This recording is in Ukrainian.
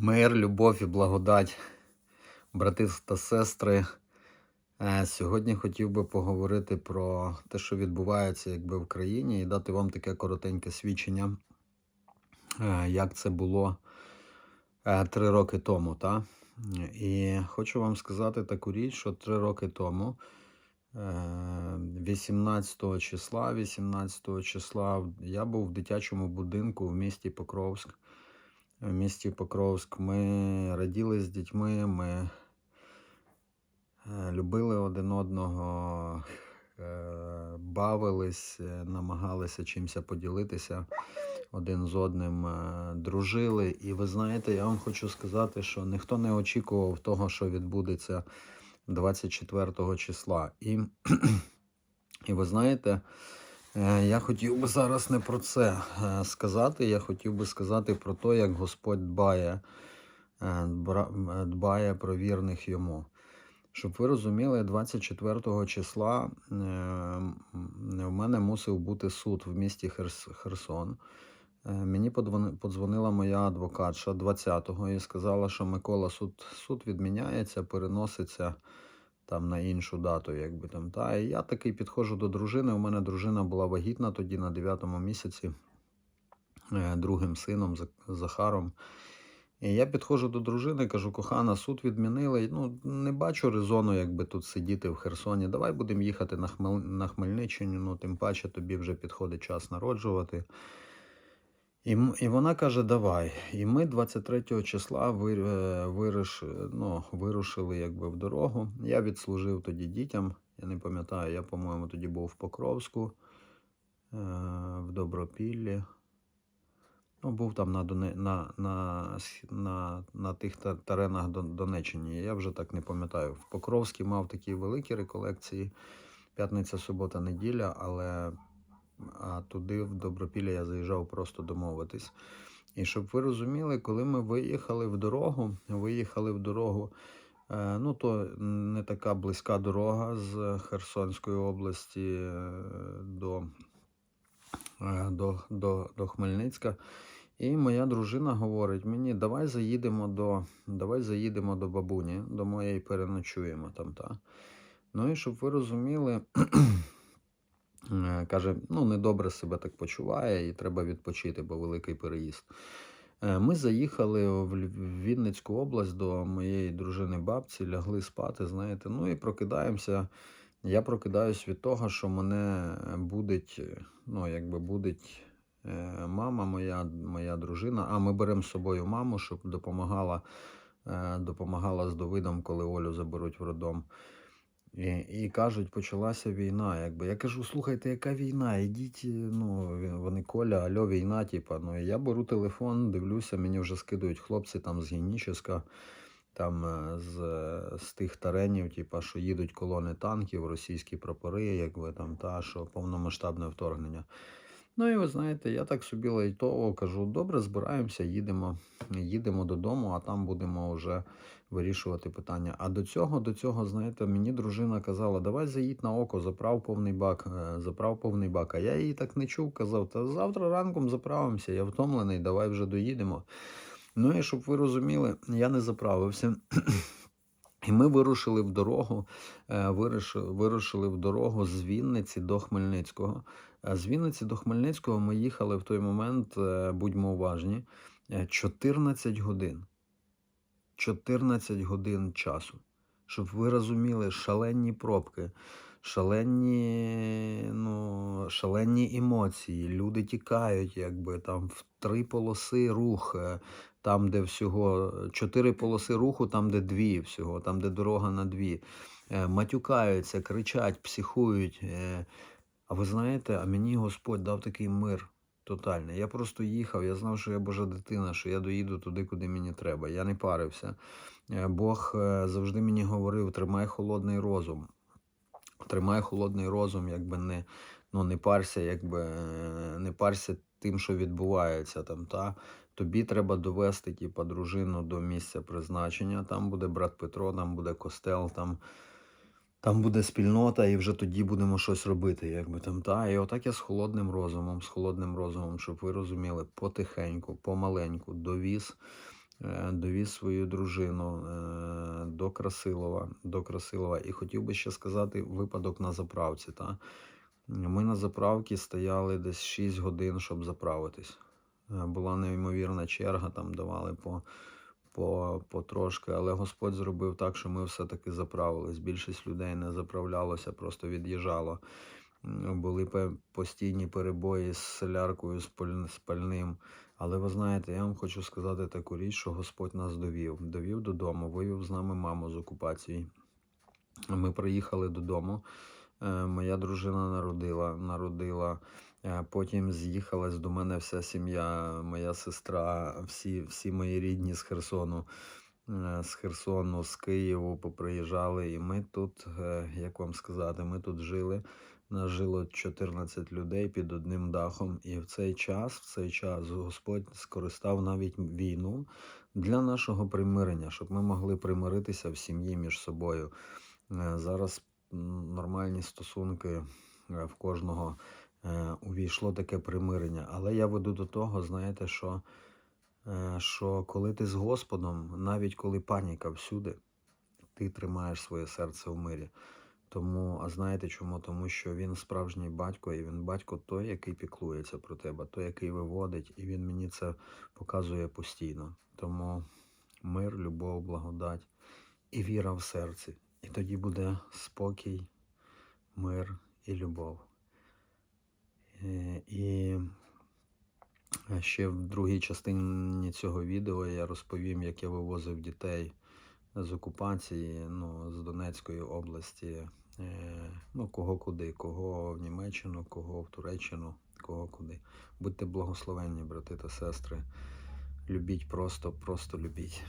Мир, любов і благодать, брати та сестри. Е, Сьогодні хотів би поговорити про те, що відбувається якби в країні, і дати вам таке коротеньке свідчення, е, як це було е, три роки тому. Та? І хочу вам сказати таку річ, що три роки тому, е, 18 числа, 18 числа, я був в дитячому будинку в місті Покровськ в місті Покровськ. Ми раділи з дітьми, ми е, любили один одного, е, бавились, е, намагалися чимся поділитися один з одним, е, дружили. І ви знаєте, я вам хочу сказати, що ніхто не очікував того, що відбудеться 24 числа. І, і ви знаєте, Я хотів би зараз не про це е, сказати. Я хотів би сказати про те, як Господь дбає, е, е, дбає про вірних йому. Щоб ви розуміли, 24 числа е, в мене мусив бути суд в місті Херсон. Е, Мені подзвонила моя адвокатша 20-го і сказала, що Микола, суд, суд відміняється, переноситься там на іншу дату, якби там. Та і я такий підходжу до дружини. У мене дружина була вагітна тоді на 9-му місяці е, другим сином Захаром. І я підходжу до дружини, кажу, кохана, суд відмінили. Ну, не бачу резону, якби тут сидіти в Херсоні. Давай будемо їхати на, Хмел... на Хмельниччину, ну тим паче тобі вже підходить час народжувати. І, і вона каже, давай. І ми 23 числа е, вириш, ну, вирушили якби в дорогу. Я відслужив тоді дітям. Я не пам'ятаю, я, по-моєму, тоді був в Покровську, е, в Добропіллі. Ну, був там на, на, на, на, на тих теренах Дон- Донеччині. Я вже так не пам'ятаю. В Покровській мав такі великі реколекції. П'ятниця, субота, неділя, але а туди, в Добропілля, я заїжджав просто домовитись. І щоб ви розуміли, коли ми виїхали в дорогу, виїхали в дорогу, е, ну то не така близька дорога з Херсонської області е, до, е, до, до, до Хмельницька. І моя дружина говорить мені, давай заїдемо до, давай заїдемо до бабуні, до моєї переночуємо там. Та. Ну і щоб ви розуміли, Каже, ну недобре себе так почуває і треба відпочити, бо великий переїзд. Е, Ми заїхали в Вінницьку область до моєї дружини бабці, лягли спати, знаєте. Ну і прокидаємося. Я прокидаюсь від того, що мене будить, е, ну, якби будить е, мама, моя, моя дружина. А ми беремо з собою маму, щоб допомагала, е, допомагала з Давидом, коли Олю заберуть в роддом. І, і кажуть, почалася війна. Якби я кажу, слухайте, яка війна? Ідіть, е, ну вони Коля, альо, війна, типа. Ну я беру телефон, дивлюся, мені вже скидують хлопці там з Геніческа, там е, з, е, з тих таренів, типа, що їдуть колони танків, російські прапори, якби там, та що повномасштабне вторгнення. Ну і ви знаєте, я так собі лайтово кажу, добре, збираємося, їдемо, їдемо додому, а там будемо вже вирішувати питання. А до цього, до цього, знаєте, мені дружина казала, давай заїдь на око, заправ повний бак, е, заправ повний бак. А я її так не чув, казав, та завтра ранком заправимося, я втомлений, давай вже доїдемо. Ну і щоб ви розуміли, я не заправився. І ми вирушили в дорогу, е, вирушили, вирушили в дорогу з Вінниці до Хмельницького. Е, З Вінниці до Хмельницького ми їхали в той момент, е, будьмо уважні, е, 14 годин. 14 годин часу. Щоб ви розуміли, шалені пробки, шалені, ну, шалені емоції. Люди тікають, якби там в три полоси рух, е, там, де всього чотири полоси руху, там, де дві всього, там, де дорога на дві. Е, Матюкаються, кричать, психують. А ви знаєте, а мені Господь дав такий мир тотальний. Я просто їхав, я знав, що я Божа дитина, що я доїду туди, куди мені треба. Я не парився. Е, Бог е, завжди мені говорив: тримай холодний розум. Тримай холодний розум, якби не, ну, не парся, якби е, не парся тим, що відбувається там. Та? Тобі треба довести типа, дружину до місця призначення. Там буде брат Петро, там буде костел, там там буде спільнота, і вже тоді будемо щось робити, якби там. Та? І отак я з холодним розумом, з холодним розумом, щоб ви розуміли, потихеньку, помаленьку довіз е, довіз свою дружину е, до Красилова, до Красилова. І хотів би ще сказати випадок на заправці. Та? Ми на заправці стояли десь 6 годин, щоб заправитись. Е, Була неймовірна черга, там давали по, по, по але Господь зробив так, що ми все-таки заправились. Більшість людей не заправлялося, просто від'їжджало. Були постійні перебої з соляркою, з пальним. Але ви знаєте, я вам хочу сказати таку річ, що Господь нас довів. Довів додому, вивів з нами маму з окупації. Ми приїхали додому. Е, Моя дружина народила, народила. Е, Потім з'їхалась до мене вся сім'я, моя сестра, всі, всі мої рідні з Херсону, е, з Херсону, з Києву поприїжджали. І ми тут, е, як вам сказати, ми тут жили. Нас жило 14 людей під одним дахом. І в цей час, в цей час Господь скористав навіть війну для нашого примирення, щоб ми могли примиритися в сім'ї між собою. Зараз нормальні стосунки в кожного увійшло таке примирення. Але я веду до того, знаєте, що, е, що коли ти з Господом, навіть коли паніка всюди, ти тримаєш своє серце в мирі. Тому, а знаєте чому? Тому що він справжній батько, і він батько той, який піклується про тебе, той, який виводить, і він мені це показує постійно. Тому мир, любов, благодать і віра в серці. І тоді буде спокій, мир і любов. Е, І ще в другій частині цього відео я розповім, як я вивозив дітей з окупації, ну, з Донецької області. Е, Ну, кого куди, кого в Німеччину, кого в Туреччину, кого куди. Будьте благословенні, брати та сестри. Любіть просто, просто любіть.